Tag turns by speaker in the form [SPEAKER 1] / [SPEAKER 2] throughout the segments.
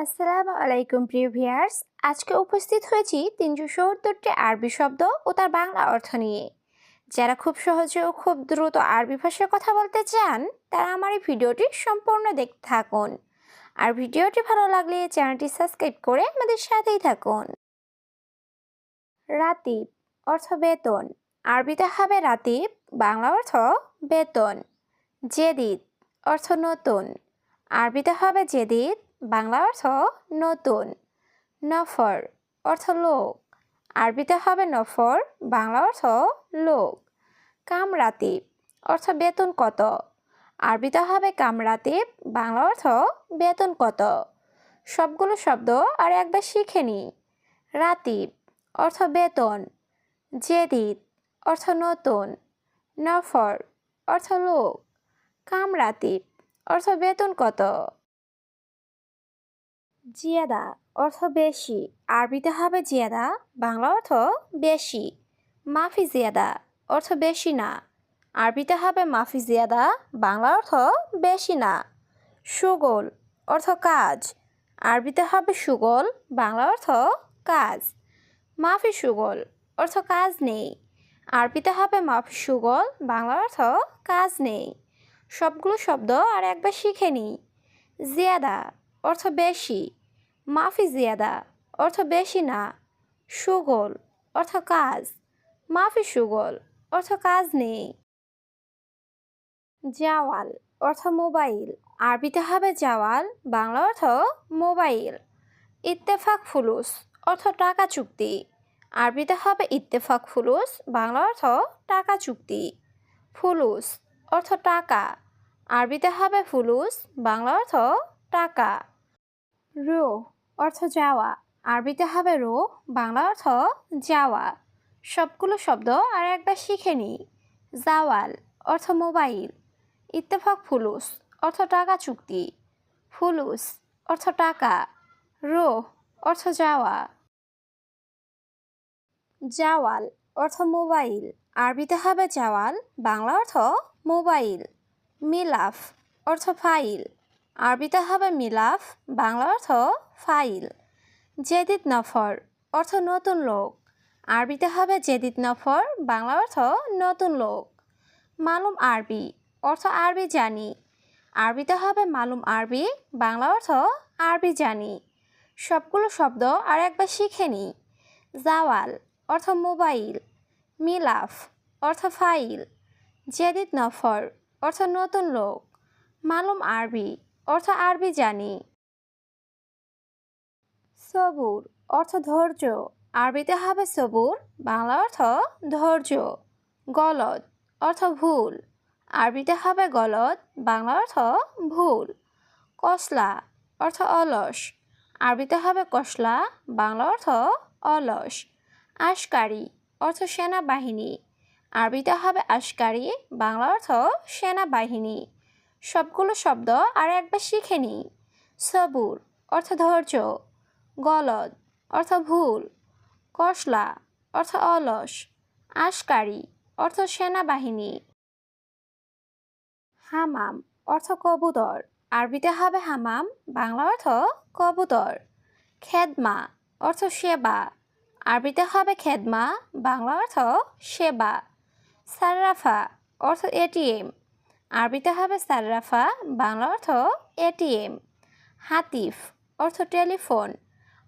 [SPEAKER 1] আসসালামু আলাইকুম, প্রিয় ভিয়ার্স আজকে উপস্থিত হয়েছি তিনশো সত্তরটি আরবি শব্দ ও তার বাংলা অর্থ নিয়ে। যারা খুব সহজে ও খুব দ্রুত আরবি ভাষায় কথা বলতে চান, তারা আমার এই ভিডিওটি সম্পূর্ণ দেখতে থাকুন। আর ভিডিওটি ভালো লাগলে চ্যানেলটি সাবস্ক্রাইব করে আমাদের সাথেই থাকুন। রাতিব অর্থ বেতন। আরবিতে হবে রাতিব, বাংলা অর্থ বেতন। জেদিদ অর্থ নতুন। আরবিতে হবে জেদিদ বাংলা অর্থ নতুন। নফর অর্থ লোক। আরবিতে হবে নফর, বাংলা অর্থ লোক। কামরাতিব অর্থ বেতন কত? আরবিতে হবে কামরাতিব, বাংলা অর্থ বেতন কত? সবগুলো শব্দ আর একবার শিখে নি। রাতিব অর্থ বেতন। জেদিদ অর্থ নতুন। নফর অর্থ লোক। কামরাতিব অর্থ বেতন কত? জিয়াদা অর্থ বেশি। আরবিতে হবে জিয়াদা, বাংলা অর্থ বেশি। মাফি জিয়াদা অর্থ বেশি না। আরবিতে হবে মাফি জিয়াদা, বাংলা অর্থ বেশি না। সুগোল অর্থ কাজ। আরবিতে হবে সুগোল, বাংলা অর্থ কাজ। মাফি সুগোল অর্থ কাজ নেই। আরবিতে হবে মাফি সুগোল, বাংলা অর্থ কাজ নেই। সবগুলো শব্দ আর একবার শিখে নিই। জিয়াদা অর্থ বেশি। মাফি জিয়াদা, অর্থ বেশি না। সুগল, অর্থ কাজ। মাফি সুগল, অর্থ কাজ নেই। জাওয়াল, অর্থ মোবাইল। আরবিতে হবে জাওয়াল, বাংলা অর্থ মোবাইল। ইত্তেফাক ফুলুস, অর্থ টাকা চুক্তি। আরবিতে হবে ইত্তেফাক ফুলুস, বাংলা অর্থ টাকা চুক্তি। ফুলুস, অর্থ টাকা। আরবিতে হবে ফুলুস, বাংলা অর্থ টাকা। রো অর্থ যাওয়া। আরবিতে হবে রো, বাংলা অর্থ যাওয়া। সবগুলো শব্দ আর একবার শিখে নিই। জাওয়াল অর্থ মোবাইল। ইত্তেফাক ফুলুস অর্থ টাকা চুক্তি। ফুলুস অর্থ টাকা। রো অর্থ যাওয়া। জাওয়াল অর্থ মোবাইল। আরবিতে হবে জাওয়াল বাংলা অর্থ মোবাইল। মিলাফ অর্থ ফাইল। আরবিতে হবে মিলাফ, বাংলা অর্থ ফাইল। জেদিদ নফর, অর্থ নতুন লোক। আরবিতে হবে জেদিদ নফর, বাংলা অর্থ নতুন লোক। মালুম আরবি, অর্থ আরবি জানি। আরবিতে হবে মালুম আরবি, বাংলা অর্থ আরবি জানি। সবগুলো শব্দ আর একবার শিখে নিই। জাওয়াল, অর্থ মোবাইল। মিলাফ, অর্থ ফাইল। জেদিদ নফর, অর্থ নতুন লোক। মালুম আরবি অর্থ আরবি জানি। সবুর, অর্থ ধৈর্য। আরবিতে হবে সবুর, বাংলা অর্থ ধৈর্য। গলদ, অর্থ ভুল। আরবিতে হবে গলদ, বাংলা অর্থ ভুল। কসলা, অর্থ অলস। আরবিতে হবে কসলা, বাংলা অর্থ অলস। আশকারি, অর্থ সেনাবাহিনী। আরবিতে হবে আশকারি, বাংলা অর্থ সেনাবাহিনী। সবগুলো শব্দ আর একবার শিখে নিই। সবুর অর্থ ধৈর্য, গলদ অর্থ ভুল, কসলা অর্থ অলস, আশকারি অর্থ সেনাবাহিনী। হামাম অর্থ কবুতর, আরবিতে হবে হামাম, বাংলা অর্থ কবুতর। খেদমা অর্থ সেবা, আরবিতে হবে খেদমা, বাংলা অর্থ সেবা। সারাফা অর্থ এটিএম আরবিতে হবে সার্রাফা, বাংলা অর্থ এটিএম। হাতিফ, অর্থ টেলিফোন।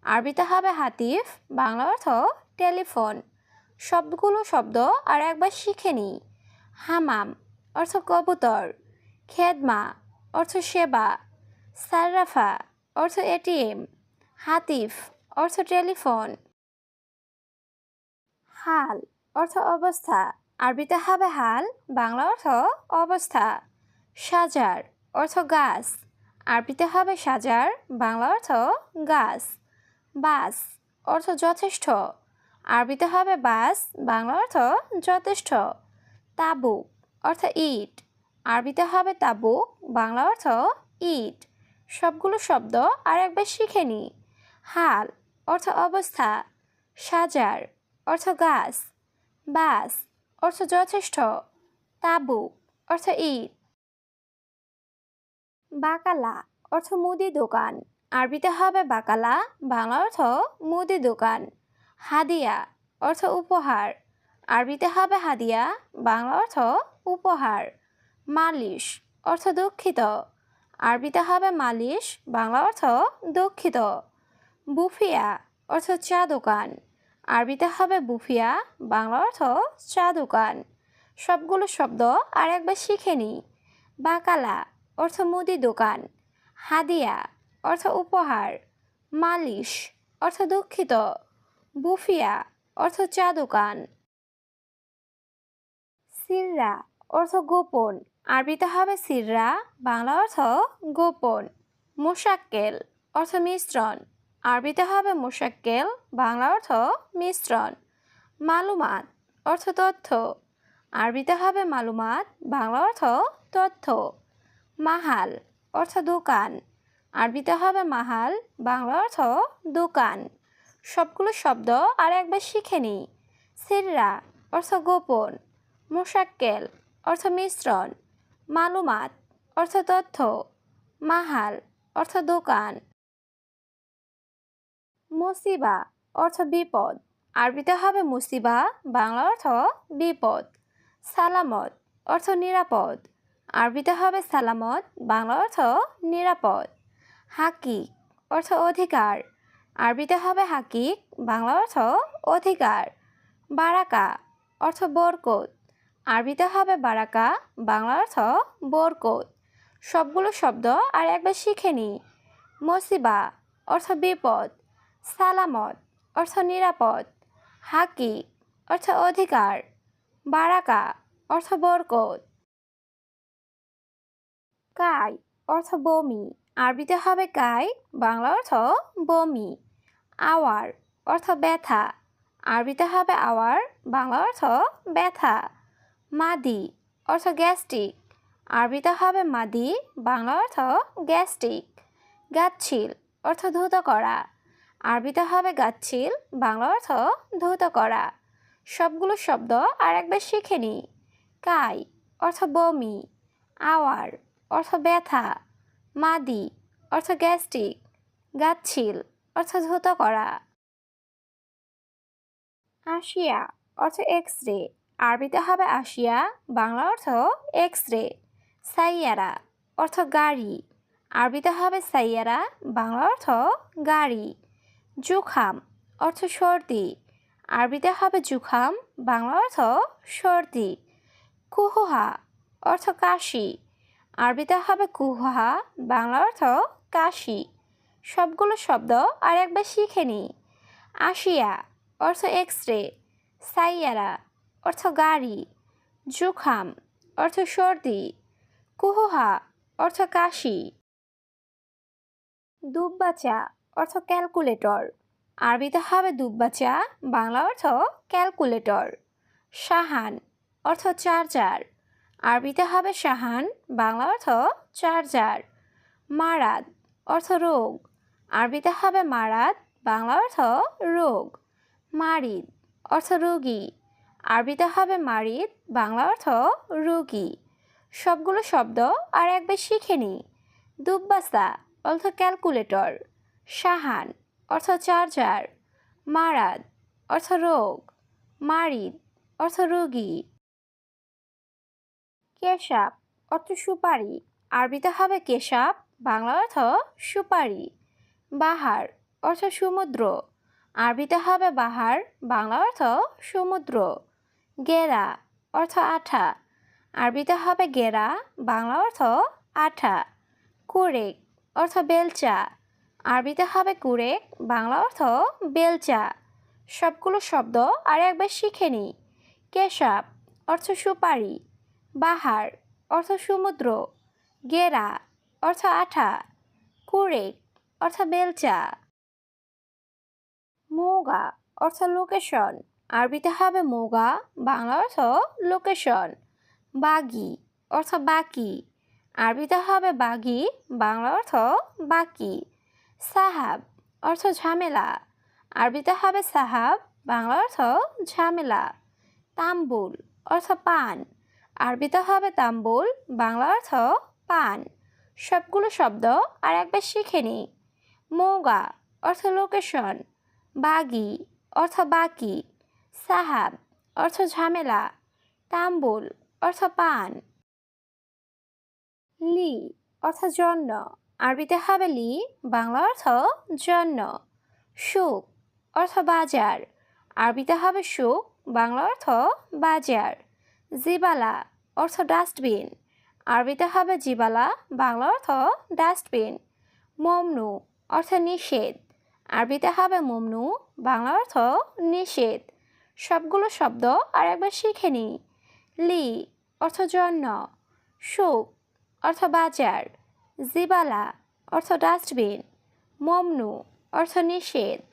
[SPEAKER 1] আরবিতে হবে হাতিফ, বাংলা অর্থ টেলিফোন। সবগুলো শব্দ আর একবার শিখে নিই হামাম, অর্থ কবুতর। খেদমা, অর্থ সেবা। সার্রাফা, অর্থ এটিএম। হাতিফ, অর্থ টেলিফোন। হাল, অর্থ অবস্থা। আরবিতে হবে হাল, বাংলা অর্থ অবস্থা। সাজার, অর্থ গাছ। আরবিতে হবে সাজার, বাংলা অর্থ গাছ। বাস, অর্থ যথেষ্ট। আরবিতে হবে বাস, বাংলা অর্থ যথেষ্ট। তাবু অর্থ ইট। আরবিতে হবে তাবু বাংলা অর্থ ইট। সবগুলো শব্দ আর একবার শিখে নি। হাল, অর্থ অবস্থা। সাজার, অর্থ গাছ। বাস অর্থ যথেষ্ট। তাবু, অর্থ ঈদ। বাকালা, অর্থ মুদি দোকান। আরবিতে হবে বাকালা, বাংলা অর্থ মুদি দোকান। হাদিয়া, অর্থ উপহার। আরবিতে হবে হাদিয়া, বাংলা অর্থ উপহার। মালিশ, অর্থ দুঃখিত। আরবিতে হবে মালিশ, বাংলা অর্থ দুঃখিত। বুফিয়া, অর্থ চা দোকান। আরবিতে হবে বুফিয়া, বাংলা অর্থ চা দোকান সবগুলো শব্দ আর একবার শিখে নিই। বাকালা, অর্থ মুদি দোকান। হাদিয়া, অর্থ উপহার। মালিশ, অর্থ দুঃখিত। বুফিয়া, অর্থ চা দোকান সিররা, অর্থ গোপন। আরবিতে হবে সিররা, বাংলা অর্থ গোপন। মোশাক্কেল, অর্থ মিশ্রণ। আরবিতে হবে মোশাক্কেল, বাংলা অর্থ মিশ্রণ। মালুমাত অর্থ তথ্য। আরবিতে হবে মালুমাত, বাংলা অর্থ তথ্য। মাহাল অর্থ দোকান। আরবিতে হবে মাহাল, বাংলা অর্থ দোকান। সবগুলো শব্দ আর একবার শিখে নিই। সিররা অর্থ গোপন। মোশাক্কেল অর্থ মিশ্রণ। মালুমাত অর্থ তথ্য। মাহাল অর্থ দোকান। মুসিবা অর্থ বিপদ। আরবিতে হবে মুসিবা, বাংলা অর্থ বিপদ। সালামত অর্থ নিরাপদ। আরবিতে হবে সালামত, বাংলা অর্থ নিরাপদ। হাকিক অর্থ অধিকার। আরবিতে হবে হাকিক, বাংলা অর্থ অধিকার। বারাকা অর্থ বরকত। আরবিতে হবে বারাকা, বাংলা অর্থ বরকত। সবগুলো শব্দ আর একবার শিখে নিই। মসিবা অর্থ বিপদ। সালামত, অর্থ নিরাপদ। হাকি, অর্থ অধিকার। বারাকা, অর্থ বরকত। কাই, অর্থ বমি। আরবিতে হবে কাই, বাংলা অর্থ বমি। আওয়ার, অর্থ ব্যথা। আরবিতে হবে আওয়ার, বাংলা অর্থ ব্যথা। মাদি, অর্থ গ্যাস্ট্রিক। আরবিতে হবে মাদি, বাংলা অর্থ গ্যাস্ট্রিক। গাচ্ছিল, অর্থ ধুত করা। আরবিতে হবে গাচ্ছিল, বাংলা অর্থ ধৌত করা। সবগুলো শব্দ আর একবার শিখে নিই। কাই অর্থ বমি, আওয়ার অর্থ ব্যথা, মাদি অর্থ গ্যাস্ট্রিক, গাচ্ছিল অর্থ ধৌত করা। আশিয়া অর্থ এক্স রে আরবিতে হবে আশিয়া, বাংলা অর্থ এক্স রে সাইয়ারা অর্থ গাড়ি, আরবিতে হবে সাইয়ারা, বাংলা অর্থ গাড়ি। জুখাম, অর্থ সর্দি। আরবিতে হবে জুখাম, বাংলা অর্থ সর্দি। কুহুহা, অর্থ কাশি। আরবিতে হবে কুহুহা, বাংলা অর্থ কাশি। সবগুলো শব্দ আর একবার শিখে নিই আশিয়া, অর্থ এক্স রে সাইয়ারা, অর্থ গাড়ি। জুখাম, অর্থ সর্দি। কুহুহা, অর্থ কাশি। দুব্বাচা অর্থ ক্যালকুলেটর আরবিতে হবে দুব্বাচা বাংলা অর্থ ক্যালকুলেটর সাহান, অর্থ চার্জার আরবিতে হবে সাহান, বাংলা অর্থ চার্জার মারাদ, অর্থ রোগ। আরবিতে হবে মারাদ, বাংলা অর্থ রোগ। মারিদ, অর্থ রোগী। আরবিতে হবে মারিদ, বাংলা অর্থ রোগী। সবগুলো শব্দ আর একবার শিখে নিই। দুব্বাসা অর্থ ক্যালকুলেটর সাহান অর্থ চার্জার। মারাদ, অর্থ রোগ। মারিদ, অর্থ রোগী। কেশাব অর্থ সুপারি। আরবিতে হবে কেশাব বাংলা অর্থ সুপারি। বাহার, অর্থ সমুদ্র। আরবিতে হবে বাহার বাংলা অর্থ সমুদ্র। গেরা, অর্থ আঠা। আরবিতে হবে গেরা বাংলা অর্থ আঠা। কুরেক, অর্থ বেলচা। আরবিতে হবে কুরেক বাংলা অর্থ বেলচা। সবগুলো শব্দ আর একবার শিখে নিই। কেশাব, অর্থ সুপারি। বাহার, অর্থ সমুদ্র। গেরা, অর্থ আঠা। কুরেক অর্থ বেলচা। মৌগা, অর্থ লোকেশন। আরবিতে হবে মৌগা, বাংলা অর্থ লোকেশন। বাগি, অর্থ বাকি। আরবিতে হবে বাগি, বাংলা অর্থ বাকি। সাহাব, অর্থ ঝামেলা। আরবিতে হবে সাহাব, বাংলা অর্থ ঝামেলা। তাম্বুল, অর্থ পান। আরবিতে হবে তাম্বুল, বাংলা অর্থ পান। সবগুলো শব্দ আর একবার শিখে নিই মৌগা, অর্থ লোকেশন। বাগি, অর্থ বাকি। সাহাব, অর্থ ঝামেলা। তাম্বুল, অর্থ পান। লি, অর্থ জন্য। আরবিতে হবে লি, বাংলা অর্থ জন্য। সুখ অর্থ বাজার। আরবিতে হবে সুখ, বাংলা অর্থ বাজার। জিবালা অর্থ ডাস্টবিন। আরবিতে হবে জিবালা, বাংলা অর্থ ডাস্টবিন। মমনু অর্থ নিষেধ। আরবিতে হবে মমনু, বাংলা অর্থ নিষেধ। সবগুলো শব্দ আর একবার শিখে নিই। লি অর্থ জন্য। সুখ অর্থ বাজার। জিবালা অর্থ ডাস্টবিন মমনু অর্থ নিষেধ।